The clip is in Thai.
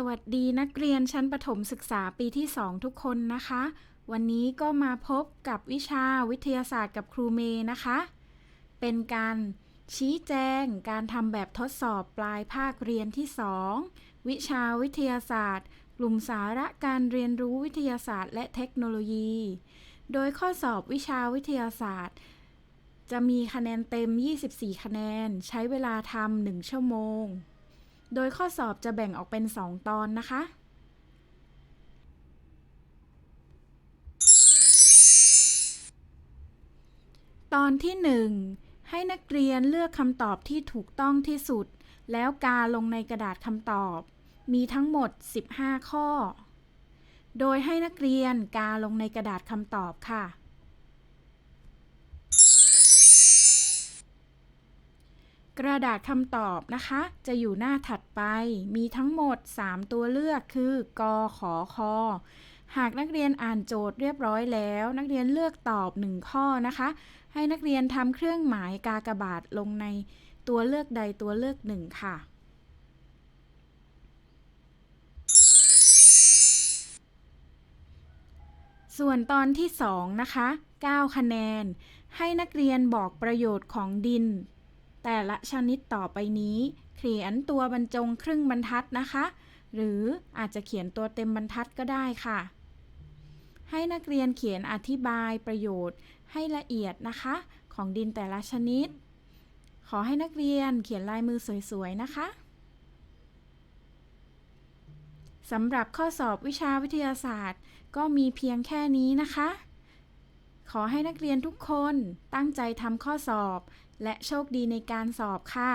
สวัสดีนักเรียนชั้นประถมศึกษาปีที่ 2 ทุกคนนะคะ วันนี้ก็มาพบกับวิชาวิทยาศาสตร์กับครูเมย์นะคะ เป็นการชี้แจงการทำแบบทดสอบปลายภาคเรียนที่ 2 วิชาวิทยาศาสตร์ กลุ่มสาระการเรียนรู้วิทยาศาสตร์ และเทคโนโลยี โดยข้อสอบวิชาวิทยาศาสตร์ จะมีคะแนนเต็ม 24 คะแนน ใช้เวลาทำ1ชั่วโมง โดยข้อสอบจะแบ่งออกเป็น 2 ตอนนะคะ ตอนที่ 1 ให้นักเรียนเลือกคำตอบที่ถูกต้องที่สุด แล้วกาลงในกระดาษคำตอบ มีทั้งหมด 15 ข้อ โดยให้นักเรียนกาลงในกระดาษคำตอบค่ะ กระดาษคำตอบนะคะ จะอยู่หน้าถัดไป มีทั้งหมด 3 ตัวเลือกคือกอขอคอหากนักเรียนอ่านโจทย์เรียบร้อยแล้ว นักเรียนเลือกตอบ 1 ข้อนะคะ ให้นักเรียนทำเครื่องหมายกากบาทลงในตัวเลือกใดตัวเลือกหนึ่งค่ะ ส่วนตอนที่ 2 นะคะ 9 คะแนน ให้นักเรียนบอกประโยชน์ของดิน แต่ละชนิดต่อไปนี้ เขียนตัวบรรจงครึ่งบรรทัดนะคะ หรืออาจจะเขียนตัวเต็มบรรทัดก็ได้ค่ะ ให้นักเรียนเขียนอธิบายประโยชน์ให้ละเอียดนะคะ ของดินแต่ละชนิด ขอให้นักเรียนเขียนลายมือสวยๆนะคะสำหรับข้อสอบวิชาวิทยาศาสตร์ ก็มีเพียงแค่นี้นะคะ ขอให้นักเรียนทุกคนตั้งใจทำข้อสอบ และโชคดีในการสอบค่ะ